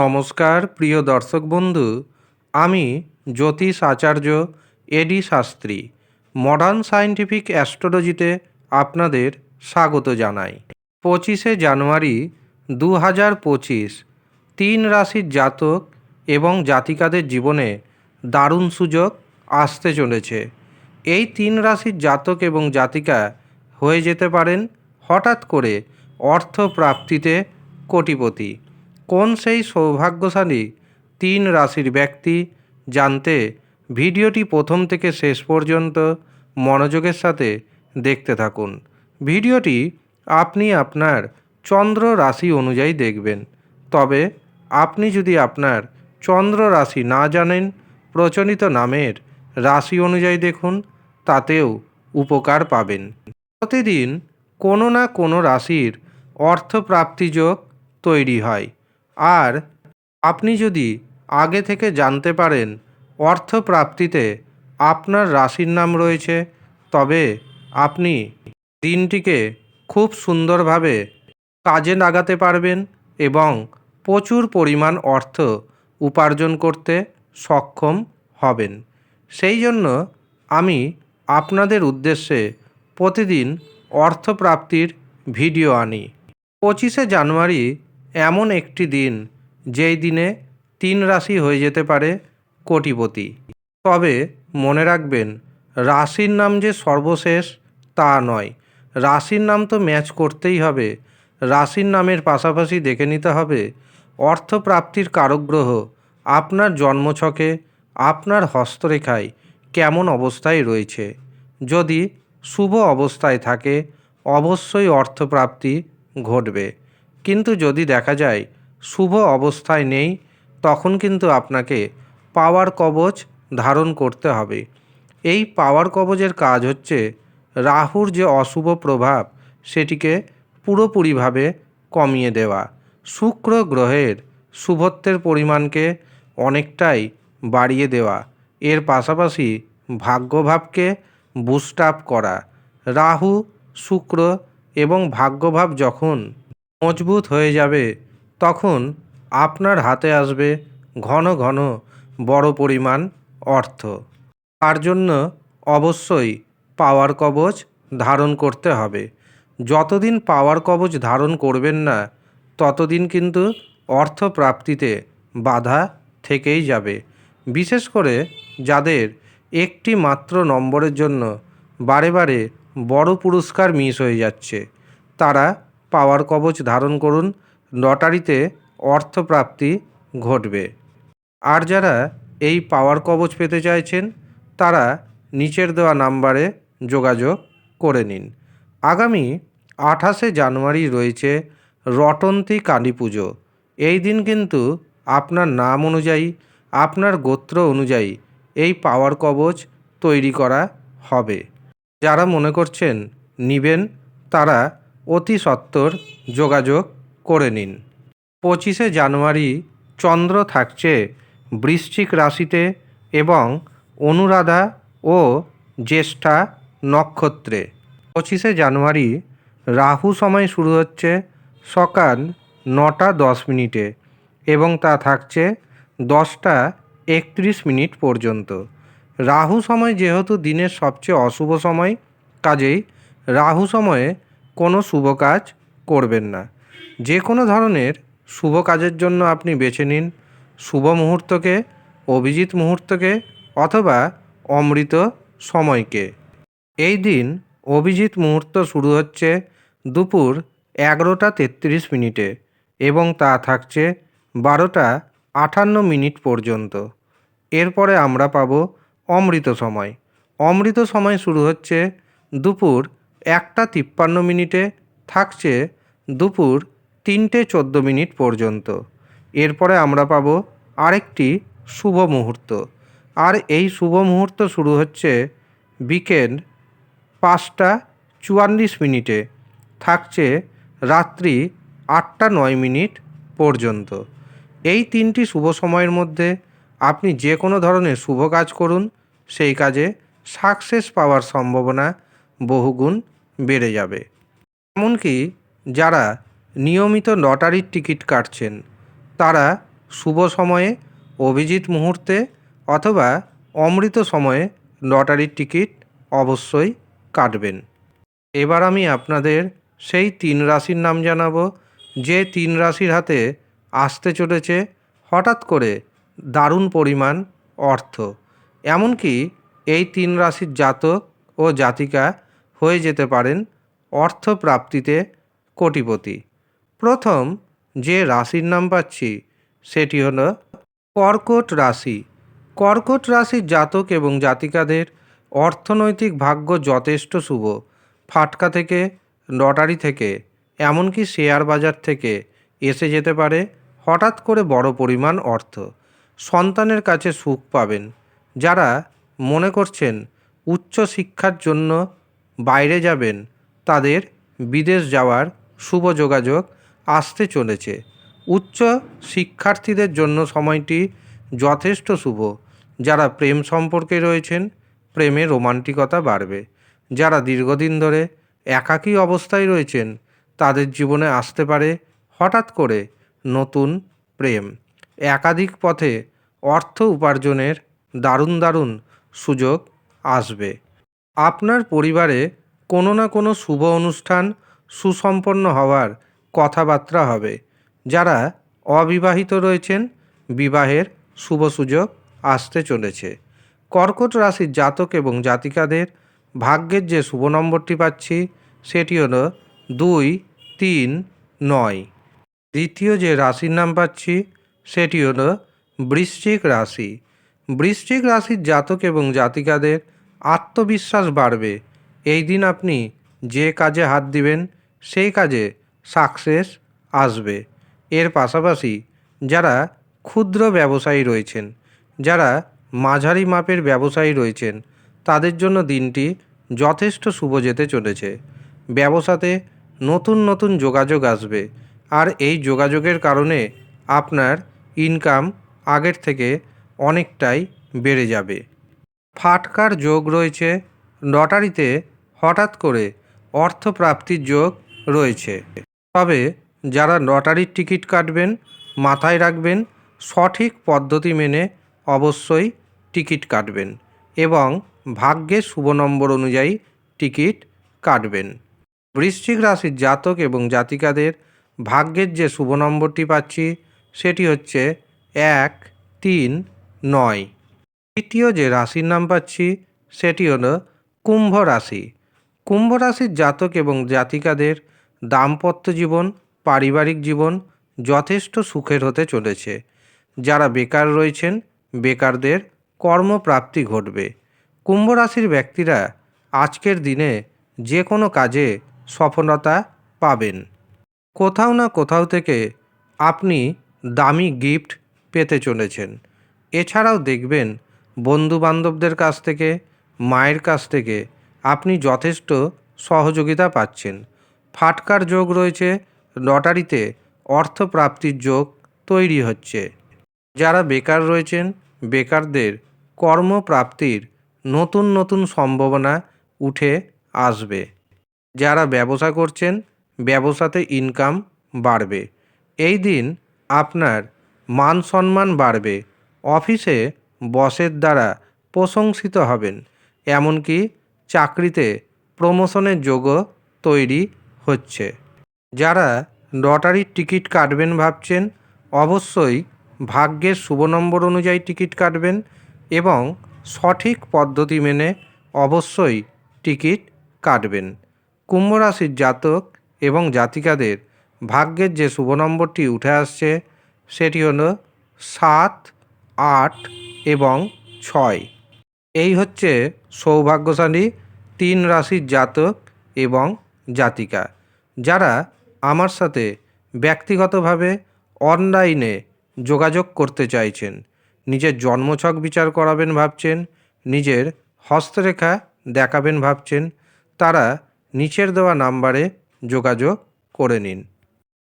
নমস্কার, প্রিয় দর্শক বন্ধু। আমি জ্যোতিষ আচার্য A D Shastri. Modern scientific অ্যাস্ট্রোলজিতে আপনাদের স্বাগত জানাই। পঁচিশে জানুয়ারি দু হাজার পঁচিশ, তিন রাশির জাতক এবং জাতিকাদের জীবনে দারুণ সুযোগ আসতে চলেছে। এই তিন রাশির জাতক এবং জাতিকা হয়ে যেতে পারেন হঠাৎ করে অর্থ প্রাপ্তিতে কোটিপতি। কোন সেই সৌভাগ্যশালী তিন রাশির ব্যক্তি জানতে ভিডিওটি প্রথম থেকে শেষ পর্যন্ত মনোযোগের সাথে দেখতে থাকুন। ভিডিওটি আপনি আপনার চন্দ্র রাশি অনুযায়ী দেখবেন। তবে আপনি যদি আপনার চন্দ্র রাশি না জানেন, প্রচলিত নামের রাশি অনুযায়ী দেখুন, তাতেও উপকার পাবেন। প্রতিদিন কোনো না কোনো রাশির অর্থপ্রাপ্তি যোগ তৈরি হয়। আর আপনি যদি আগে থেকে জানতে পারেন অর্থপ্রাপ্তিতে আপনার রাশির নাম রয়েছে, তবে আপনি দিনটিকে খুব সুন্দরভাবে কাজে লাগাতে পারবেন এবং প্রচুর পরিমাণ অর্থ উপার্জন করতে সক্ষম হবেন। সেই জন্য আমি আপনাদের উদ্দেশ্যে প্রতিদিন অর্থপ্রাপ্তির ভিডিও আনি। পঁচিশে জানুয়ারি এমন একটি দিন যেই দিনে তিন রাশি হয়ে যেতে পারে কোটিপতি। তবে মনে রাখবেন, রাশির নাম যে সর্বশেষ তা নয়। রাশির নাম তো ম্যাচ করতেই হবে। রাশির নামের পাশাপাশি দেখে নিতে হবে, অর্থপ্রাপ্তির কারক গ্রহ আপনার জন্মছকে, আপনার হস্তরেখায় কেমন অবস্থায় রয়েছে। যদি শুভ অবস্থায় থাকে, অবশ্যই অর্থপ্রাপ্তি ঘটবে। কিন্তু যদি দেখা যায় শুভ অবস্থায় নেই, তখন কিন্তু আপনাকে পাওয়ার কবচ ধারণ করতে হবে। এই পাওয়ার কবচের কাজ হচ্ছে রাহুর যে অশুভ প্রভাব, সেটিকে পুরোপুরিভাবে কমিয়ে দেওয়া। শুক্র গ্রহের শুভত্বের পরিমাণকে অনেকটাই বাড়িয়ে দেওয়া। এর পাশাপাশি ভাগ্যভাবকে বুস্ট আপ করা। রাহু, শুক্র এবং ভাগ্যভাব যখন মজবুত হয়ে যাবে, তখন আপনার হাতে আসবে ঘন ঘন বড় পরিমাণ অর্থ। তার জন্য অবশ্যই পাওয়ার কবচ ধারণ করতে হবে। যতদিন পাওয়ার কবচ ধারণ করবেন না, ততদিন কিন্তু অর্থ প্রাপ্তিতে বাধা থেকেই যাবে। বিশেষ করে যাদের একটি মাত্র নম্বরের জন্য বারে বারে বড় পুরস্কার মিস হয়ে যাচ্ছে, তারা পাওয়ার কবচ ধারণ করুন, লটারিতে অর্থপ্রাপ্তি ঘটবে। আর যারা এই পাওয়ার কবচ পেতে চাইছেন, তারা নিচের দেওয়া নাম্বারে যোগাযোগ করে নিন। আগামী আঠাশে জানুয়ারি রয়েছে রটন্তী কালী পুজো। এই দিন কিন্তু আপনার নাম অনুযায়ী, আপনার গোত্র অনুযায়ী এই পাওয়ার কবচ তৈরি করা হবে। যারা মনে করছেন নিবেন, তারা অতি সত্বর যোগাযোগ করে নিন। পঁচিশে জানুয়ারি চন্দ্র থাকছে বৃশ্চিক রাশিতে এবং অনুরাধা ও জ্যেষ্ঠা নক্ষত্রে। পঁচিশে জানুয়ারি রাহু সময় শুরু হচ্ছে সকাল নটা দশ মিনিটে এবং তা থাকছে দশটা একত্রিশ মিনিট পর্যন্ত। রাহু সময় যেহেতু দিনের সবচেয়ে অশুভ সময়, কাজেই রাহু সময়ে কোনো শুভ কাজ করবেন না। যে কোনো ধরনের শুভ কাজের জন্য আপনি বেছে নিন শুভ মুহূর্তকে, অভিজিৎ মুহূর্তকে অথবা অমৃত সময়কে। এই দিন অভিজিৎ মুহূর্ত শুরু হচ্ছে দুপুর এগারোটা তেত্রিশ মিনিটে এবং তা থাকছে বারোটা আটান্ন মিনিট পর্যন্ত। এরপরে আমরা পাব অমৃত সময়। অমৃত সময় শুরু হচ্ছে দুপুর একটা তিপ্পান্ন মিনিটে থাকছে দুপুর তিনটে চোদ্দ মিনিট পর্যন্ত। এরপরে আমরা পাব আরেকটি শুভ মুহূর্ত। আর এই শুভ মুহূর্ত শুরু হচ্ছে বিকেল পাঁচটা চুয়াল্লিশ মিনিটে। থাকছে রাত্রি আটটা নয় মিনিট পর্যন্ত। এই তিনটি শুভ সময়ের মধ্যে আপনি যে কোনো ধরনের শুভ কাজ করুন। সেই কাজে সাকসেস পাওয়ার সম্ভাবনা বহুগুণ বেড়ে যাবে। এমনকি যারা নিয়মিত লটারির টিকিট কাটছেন, তারা শুভ সময়ে অভিজিৎ মুহূর্তে অথবা অমৃত সময়ে লটারির টিকিট অবশ্যই কাটবেন। এবার আমি আপনাদের সেই তিন রাশির নাম জানাব, যে তিন রাশির হাতে আসতে চলেছে হঠাৎ করে দারুণ পরিমাণ অর্থ। এমনকি এই তিন রাশির জাতক ও জাতিকা হয়ে যেতে পারেন অর্থ প্রাপ্তিতে কোটিপতি। প্রথম যে রাশির নাম পাচ্ছি, সেটি হল কর্কট রাশি। কর্কট রাশির জাতক এবং জাতিকাদের অর্থনৈতিক ভাগ্য যথেষ্ট শুভ। ফাটকা থেকে, লটারি থেকে, এমনকি শেয়ার বাজার থেকে এসে যেতে পারে হঠাৎ করে বড় পরিমাণ অর্থ। সন্তানের কাছে সুখ পাবেন, যারা মনে করছেন উচ্চ শিক্ষার জন্য বাইরে যাবেন, তাদের বিদেশ যাওয়ার শুভ যোগাযোগ আসতে চলেছে। উচ্চ শিক্ষার্থীদের জন্য সময়টি যথেষ্ট শুভ। যারা প্রেম সম্পর্কে রয়েছেন, প্রেমে রোমান্টিকতা বাড়বে। যারা দীর্ঘদিন ধরে একাকী অবস্থায় রয়েছেন, তাদের জীবনে আসতে পারে হঠাৎ করে নতুন প্রেম। একাধিক পথে অর্থ উপার্জনের দারুণ দারুণ সুযোগ আসবে। আপনার পরিবারে কোনো না কোনো শুভ অনুষ্ঠান, সুসম্পন্ন হওয়ার কথাবার্তা হবে, যারা অবিবাহিত রয়েছেন, বিবাহের শুভ সুযোগ আসতে চলেছে। কর্কট রাশির জাতক এবং জাতিকাদের ভাগ্যের যে শুভ নম্বরটি পাচ্ছি, সেটি হলো দুই, তিন, নয়। দ্বিতীয় যে রাশির নাম পাচ্ছি, সেটি হলো বৃশ্চিক রাশি। বৃশ্চিক রাশির জাতক এবং জাতিকাদের আত্মবিশ্বাস বাড়বে। এই দিন আপনি যে কাজে হাত দিবেন, সেই কাজে সাকসেস আসবে। এর পাশাপাশি যারা ক্ষুদ্র ব্যবসায়ী রয়েছেন, যারা মাঝারি মাপের ব্যবসায়ী রয়েছেন, তাদের জন্য দিনটি যথেষ্ট শুভ যেতে চলেছে। ব্যবসাতে নতুন নতুন যোগাযোগ আসবে আর এই যোগাযোগের কারণে আপনার ইনকাম আগের থেকে অনেকটাই বেড়ে যাবে। ফাটকার যোগ রয়েছে। লটারিতে হঠাৎ করে অর্থ প্রাপ্তির যোগ রয়েছে। তবে যারা লটারির টিকিট কাটবেন, মাথায় রাখবেন, সঠিক পদ্ধতি মেনে অবশ্যই টিকিট কাটবেন এবং ভাগ্যের শুভ নম্বর অনুযায়ী টিকিট কাটবেন। বৃশ্চিক রাশির জাতক এবং জাতিকাদের ভাগ্যের যে শুভ নম্বরটি পাচ্ছি, সেটি হচ্ছে এক তিন নয়। তৃতীয় যে রাশির নাম পাচ্ছি, সেটি হলো কুম্ভ রাশি। কুম্ভ রাশির জাতক এবং জাতিকাদের দাম্পত্য জীবন, পারিবারিক জীবন যথেষ্ট সুখের হতে চলেছে। যারা বেকার রয়েছেন, বেকারদের কর্মপ্রাপ্তি ঘটবে। কুম্ভ রাশির ব্যক্তিরা আজকের দিনে যে কোনো কাজে সফলতা পাবেন। কোথাও না কোথাও থেকে আপনি দামি গিফট পেতে চলেছেন। এছাড়াও দেখবেন বন্ধু বান্ধবদের কাছ থেকে, মায়ের কাছ থেকে আপনি যথেষ্ট সহযোগিতা পাচ্ছেন। ফাটকার যোগ রয়েছে, লটারিতে অর্থ প্রাপ্তির যোগ তৈরি হচ্ছে। যারা বেকার রয়েছেন, বেকারদের কর্মপ্রাপ্তির নতুন নতুন সম্ভাবনা উঠে আসবে। যারা ব্যবসা করছেন, ব্যবসাতে ইনকাম বাড়বে। এই দিন আপনার মান সম্মান বাড়বে। অফিসে বসের দ্বারা প্রশংসিত হবেন, এমনকি চাকরিতে প্রমোশনের যোগও তৈরি হচ্ছে। যারা লটারির টিকিট কাটবেন ভাবছেন, অবশ্যই ভাগ্যের শুভ নম্বর অনুযায়ী টিকিট কাটবেন এবং সঠিক পদ্ধতি মেনে অবশ্যই টিকিট কাটবেন। কুম্ভ রাশির জাতক এবং জাতিকাদের ভাগ্যের যে শুভ নম্বরটি উঠে আসছে, সেটি হলো সাত আট এবং ছয়। এই হচ্ছে সৌভাগ্যশালী তিন রাশির জাতক এবং জাতিকা, যারা আমার সাথে ব্যক্তিগতভাবে অনলাইনে যোগাযোগ করতে চাইছেন। নিজের জন্মছক বিচার করাবেন ভাবছেন, নিজের হস্তরেখা দেখাবেন ভাবছেন, তারা নিচের দেওয়া নাম্বারে যোগাযোগ করে নিন।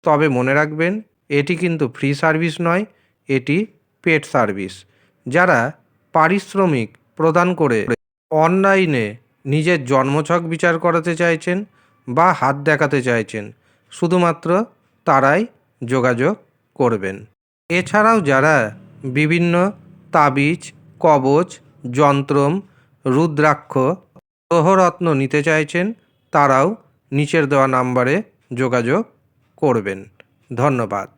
তবে মনে রাখবেন, এটি কিন্তু ফ্রি সার্ভিস নয়, এটি পেড সার্ভিস। যারা পারিশ্রমিক প্রদান করে অনলাইনে নিজের জন্মছক বিচার করাতে চাইছেন বা হাত দেখাতে চাইছেন, শুধুমাত্র তারাই যোগাযোগ করবেন। এছাড়াও যারা বিভিন্ন তাবিজ, কবচ, যন্ত্রম, রুদ্রাক্ষ গ্রহরত্ন নিতে চাইছেন, তারাও নিচের দেওয়া নাম্বারে যোগাযোগ করবেন। ধন্যবাদ।